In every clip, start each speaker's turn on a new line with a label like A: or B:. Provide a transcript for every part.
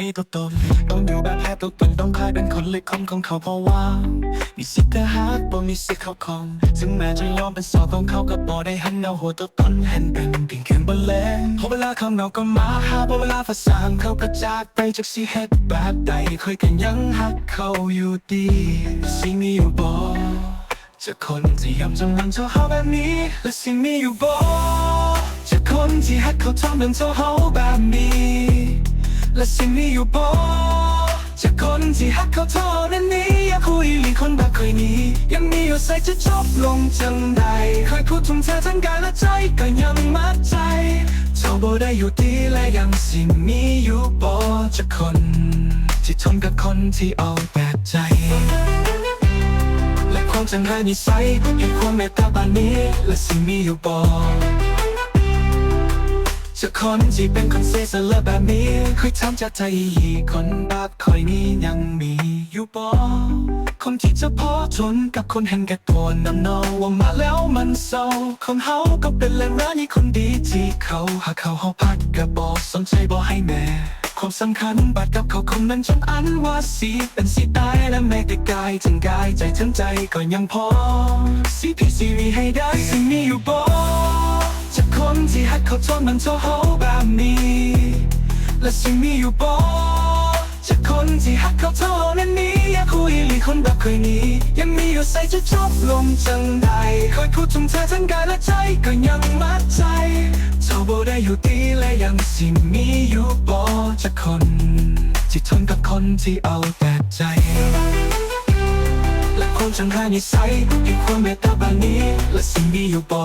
A: ให้ตัวตนต้องอยู่แบบแพ้ตัวตนต้องคลายเป็นคนเล็กของของเขาเพราะว่า มีสิทธิ์หักบ่มีสิทธิ์เข้าของถึงแม้จะยอมเป็นสอบของเขาก็บ่ได้หันเอาหัวตัวตนเห็นเป็นเพียงแค่บนแลงพอเวลาเขาเงาก็มาหาพอเวลาภาษาเขาก็จากไปจากสิเฮ็ดแบบใดเคยกันยังหักเขาอยู่ดีสิ่งนี้อยู่บ่จะคนที่ยอมจำนนเท่าเขาแบบนี้และสิ่งนี้อยู่บ่จะคนที่หักเขาทำเป็นเท่าเขาแบบนี้ และสิ่งนี้อยู่บ่จะคนที่หักเขาเท่านั้นนี้อยากคุยหรือคนแบบเคยนี้ยังมีอยู่ใส่จะจบลงจังใดเคยพูดทุ่มเททั้งกายและใจก็ยังมัดใจเจ้าบ่ได้อยู่ดีและยังสิมีอยู่บ่จะคน ที่ทนกับคนที่เอาแบบใจและความจังไรนิสัยเห็นความเมตตาบานนี้และสิ่งมีอยู่บ่ จะคนที่เป็นคนเสียสละแบบนี้เคยทำจากใจอีคนแบบคอยนี้ยังมีอยู่บ่คนที่จะพอทนกับคนเห็นแก่ตัวนำนาว่ามาแล้วมันเศร้าคนเฮาก็เป็นแรงร้ายคนดีที่เขาหากเขาเฮาพัดกับบอสนใจบ่ให้แม่ความสำคัญบัดกับเขาคนนั้นจนอันว่าสีเป็นสีตายและแม้แต่กายทั้งกายใจทั้งใจก็ยังพอสีพีซีวีให้ได้สิ่งนี้อยู่บ่จากคน กเขาทนมันเท่าเขาแบบนี้ และสิ่งนี้อยู่บ่จากคนที่หักเขาเท่านั้นนี้อยากคุยหรือคนแบบเคยนี้ ยังมีอยู่ใส่จะจบลงจังใดคอยพูดถึงเธอทั้งกายและใจก็ยังมัดใจเจ้าโบได้อยู่ดีและยังสิมีอยู่บ่จากคน ที่ทนกับคนที่เอาแต่ใจและความจังไรนิสัยที่ความเมตตาบานี้ และสิ่งมีอยู่บ่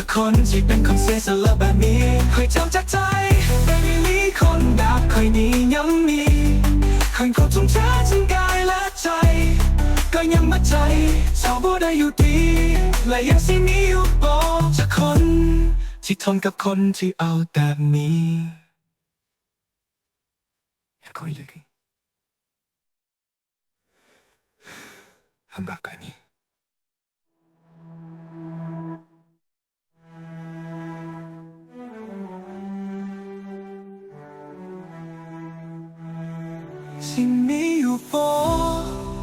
A: ากคนที่เป็นคนเสียสละแบบนี้เคยทำจากใจไม่มีคนแบบเคยนี้ยังมีคนเขาทุ่มเททั้งกายและใจ ก็ยังมาใจเจ้าบ่ได้อยู่ดีและยังสิมีอยู่บ่จากคน ที่ทนกับคนที่เอาแต่มีอยากคุยเลยทำแบบนี้ สิ่งนี้อยู่บ่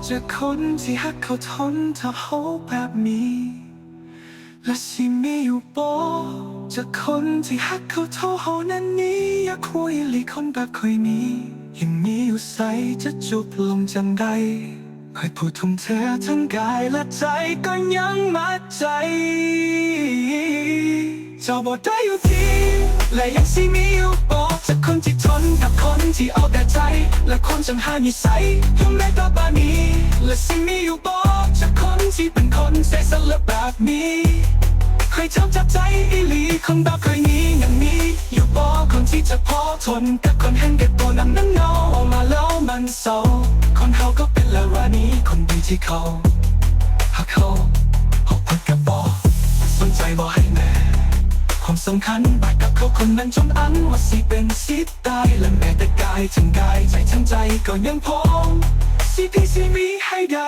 A: จะคนที่หักเขาทนถ้าเขาแบบนี้ และสิ่งนี้อยู่บ่จะคนที่หักเขาเท่าเขานั้นนี้ อยากคุยหรือคนแบบเคยมียังมีอยู่ใสจะจุบลงจังใดเคยพูดทุ่มเททั้งกายและใจก็ยังมัดใจ เจ้าบอกได้อยู่ที่ และยังสิมีอยู่บอกจากคนที่ทนกับคนที่เอาแต่ใจ และคนจังหานิสัยทุ่มในตาบานี้และสิมีอยู่บอกจากคนที่เป็นคนเสียสละแบบนี้เคยทำจับใจอีหลีคนแบบเคยนี้ยังมีอยู่บอกคนที่จะพอทนกับคนเห็นแก่ตัวนำนั้นเงาออกมาแล้วมันเศร้าคนเขาก็เป็นละรานี้คนดีที่เขาหากเขา สำคัญบาดกับเขาคนนั้นจนอันว่าสิเป็นสิตายและแม้แต่กายทั้งกายใจทั้งใจก็ยังพร้อมสิพี่สิมีให้ได้